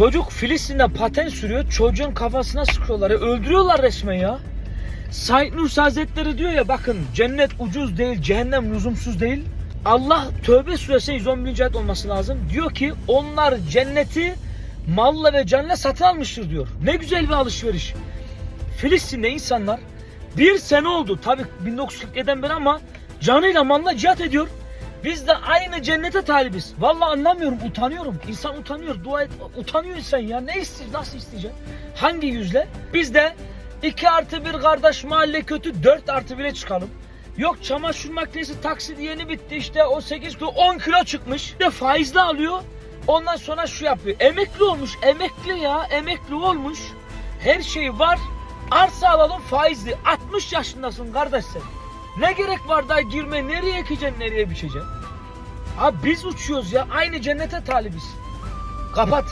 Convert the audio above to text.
Çocuk Filistin'de paten sürüyor. Çocuğun kafasına sıkıyorlar. ya. Öldürüyorlar resmen ya. Said Nursi Hazretleri diyor ya bakın cennet ucuz değil, cehennem lüzumsuz değil. Allah Tövbe suresi 111. ayet olması lazım. Diyor ki onlar cenneti malla ve canla satın almıştır diyor. Ne güzel bir alışveriş. Filistin'de insanlar bir sene oldu tabi 1947'den beri ama canıyla malla cihat ediyor. Biz de aynı cennete talibiz. Vallahi anlamıyorum, utanıyorum. İnsan utanıyor, dua et, utanıyor insan ya. Ne istiyor, nasıl isteyecek? Hangi yüzle? Biz de 2 artı 1 kardeş mahalle kötü 4 artı 1'e çıkalım. Yok çamaşır makinesi taksit yeni bitti işte o 8 kilo 10 kilo çıkmış. Bir de faizle alıyor. Ondan sonra şu yapıyor. Emekli olmuş, emekli ya, emekli olmuş. Her şey var. Arsa alalım faizli. 60 yaşındasın kardeş sen. Ne gerek var daha girme? Nereye ekeceksin, nereye biçeceksin? Abi biz uçuyoruz ya. Aynı cennete talibiz. Kapat.